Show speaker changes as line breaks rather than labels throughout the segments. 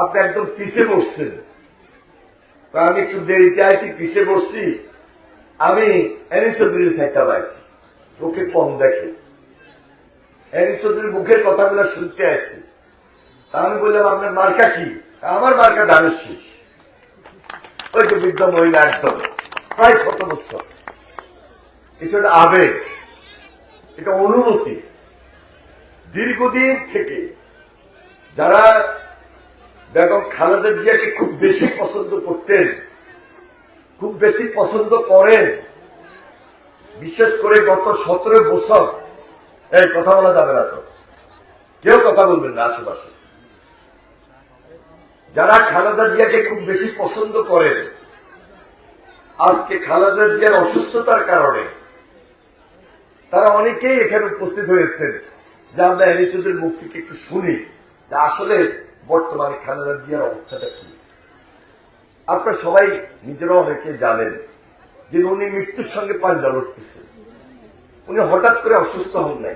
আপনি একদম পিছে বসছেন। আমি একটু দেরিতে আসি পিছে বসছি। আমি সাইডটা পাইছি, চোখে কম দেখে। চৌধুরীর মুখের কথাগুলো শুনতে আসি তা আমি বললাম, আপনার মার্কা কি? আমার মার্কা ডানের শীষ ওই যে বৃদ্ধ মহিলা একদম, প্রায় শত বছর। এটা আবেগ, এটা অনুভূতি। দীর্ঘদিন থেকে যারা বেগম খালেদা জিয়াকে খুব বেশি পছন্দ করতেন, খুব বেশি পছন্দ করেন। বিশেষ করে গত সতেরো বছর। এই, কথা বলা যাবে না তো? কেউ কথা বলবেন না আশেপাশে। যারা খালেদা জিয়াকে খুব বেশি পছন্দ করেন, আজকে খালেদা জিয়ার অসুস্থতার কারণে তারা অনেকেই এখানে উপস্থিত হয়েছেন। যে আমরা চৌধুরীর মুখ থেকে একটু শুনি যে আসলে বর্তমানে খালেদা জিয়ার অবস্থাটা কি? আপনারা সবাই নিজেরাও অনেকে জানেন যে উনি মৃত্যুর সঙ্গে পাঞ্জা লড়তেছে। উনি হঠাৎ করে অসুস্থ হন নাই।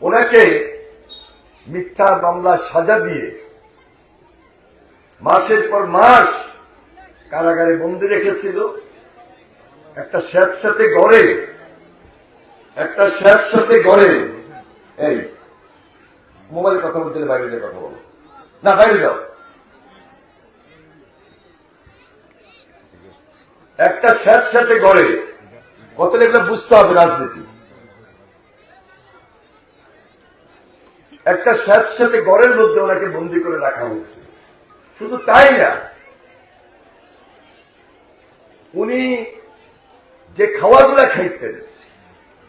ওনাকে মিথ্যা মামলা সাজা দিয়ে মাসের পর মাস কারাগারে বন্দি রেখেছিল। একটা স্যাঁত সাথে গড়ে, একটা স্যাঁত সাথে গড়ে, এই মোবাইলে কথা বলতে বাইরে গিয়ে কথা বলো। না, বাইরে যাও। একটা স্যাঁত সাথে গড়ে কত এগুলো বুঝতে হবে রাজনীতি। একটা স্যাঁত সাথে গড়ের মধ্যে ওনাকে বন্দি করে রাখা হয়েছে। শুধু তাই না, উনি যে খাওয়াগুলা খাইতেন,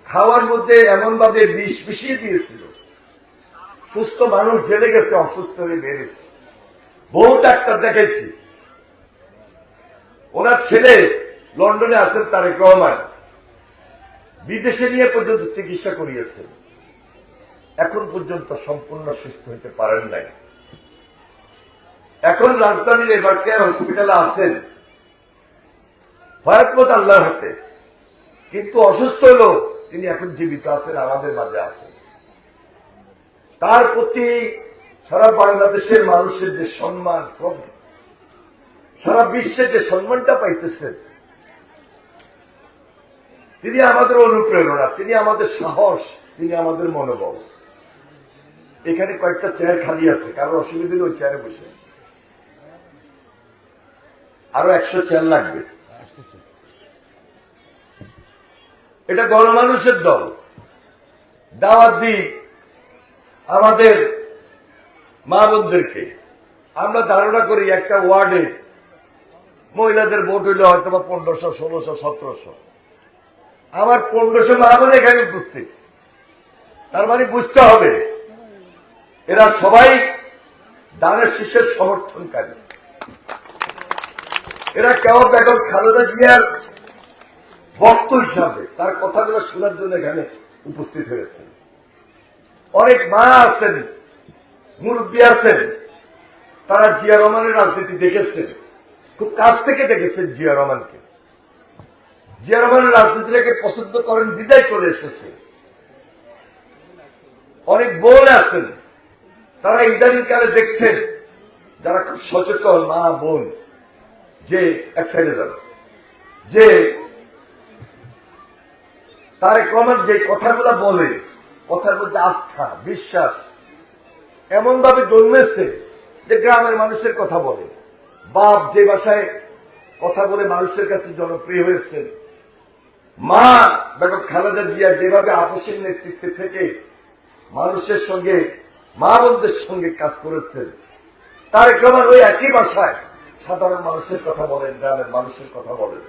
খাওয়ার মধ্যে এমন ভাবে বিষ মিশিয়ে দিয়েছিল সুস্থ মানুষ জেলে গেছে, অসুস্থ হয়ে বেড়েছে বহু ডাক্তার দেখেছি ওনার ছেলে লন্ডনে আছেন তারেক রহমান। বিদেশে নিয়ে পর্যন্ত চিকিৎসা করিয়েছেন। এখন পর্যন্ত সম্পূর্ণ সুস্থ হইতে পারেন নাই। এখন রাজধানীর এবার কেয়ার হসপিটালে আছেন? ভয়াত্মক আল্লাহর হাতে। কিন্তু অসুস্থ হলো তিনি এখন জীবিত আছেন, আমাদের মাঝে আছেন। তার প্রতি সারা বাংলাদেশের মানুষের যে সম্মান, শ্রদ্ধা, সারা বিশ্বের যে সম্মানটা পাইতেছেন, তিনি আমাদের অনুপ্রেরণা, তিনি আমাদের সাহস, তিনি আমাদের মনোবল। এখানে কয়েকটা চেয়ার খালি আছে, কারোর অসুবিধা ওই চেয়ারে বসে। আরও একশো চেয়ার লাগবে। এটা গণমানুষের দল। দাওয়াত দিই। আমাদের মা বোনদেরকে আমরা ধারণা করি একটা ওয়ার্ডে মহিলাদের ভোট হইলে হয়তো বা পনেরোশো, ষোলোশো, সতেরোশো। আমার পনেরোশো মা বোন এখানে উপস্থিত। তার মানে বুঝতে হবে, এরা সবাই দানের শীষের সমর্থনকারী। এরা কেমন বেগম খালেদা জিয়ার ভক্ত হিসাবে তার কথাগুলো শোনার জন্য এখানে উপস্থিত হয়েছেন। অনেক মা আছেন, মুরব্বী আছেন, তারা জিয়া রহমানের রাজনীতি দেখেছেন, খুব কাছ থেকে দেখেছেন জিয়া রহমানকে। জিয়া রহমানের রাজনীতিটাকে পছন্দ করেন, বিদায় চলে এসেছে। অনেক বোন আছেন, তারা ইদানিং কালে দেখছেন, যারা খুব সচেতন মা, বোন, যে এক সাইডে যাবে, যে তারেক রহমান যে কথাগুলা বলে কথার মধ্যে আস্থা, বিশ্বাস। এমন ভাবে জন্মেছে যে গ্রামের মানুষের কথা বলে। বাপ যে ভাষায় কথা বলে মানুষের কাছে জনপ্রিয় হয়েছে মা বেগম খালেদা জিয়া যেভাবে আপসের নেতৃত্বে থেকে মানুষের সঙ্গে, মা বোনদের সঙ্গে কাজ করেছেন, তারেক রহমান ওই একই ভাষায় সাধারণ মানুষের কথা বলেন, গ্রামের মানুষের কথা বলেন।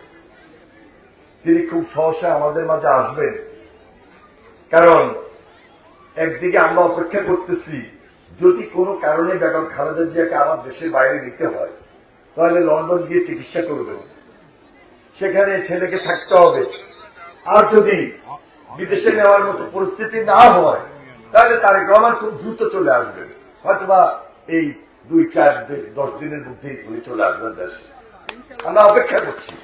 তিনি খুব সহসা আমাদের মাঝে আসবেন। কারণ একদিকে আমরা অপেক্ষা করতেছি, যদি কোনো কারণে বেগম খালেদা জিয়াকে আমার দেশের বাইরে নিতে হয়, তাহলে লন্ডন গিয়ে চিকিৎসা করবেন। সেখানে ছেলেকে থাকতে হবে। আর যদি বিদেশে নেওয়ার মতো পরিস্থিতি না হয়, তাহলে তারেক রহমান খুব দ্রুত চলে আসবেন। হয়তোবা এই দুই, চার, দশ দিনের মধ্যেই উনি চলে আসবেন দেশে। আমরা অপেক্ষা করছি।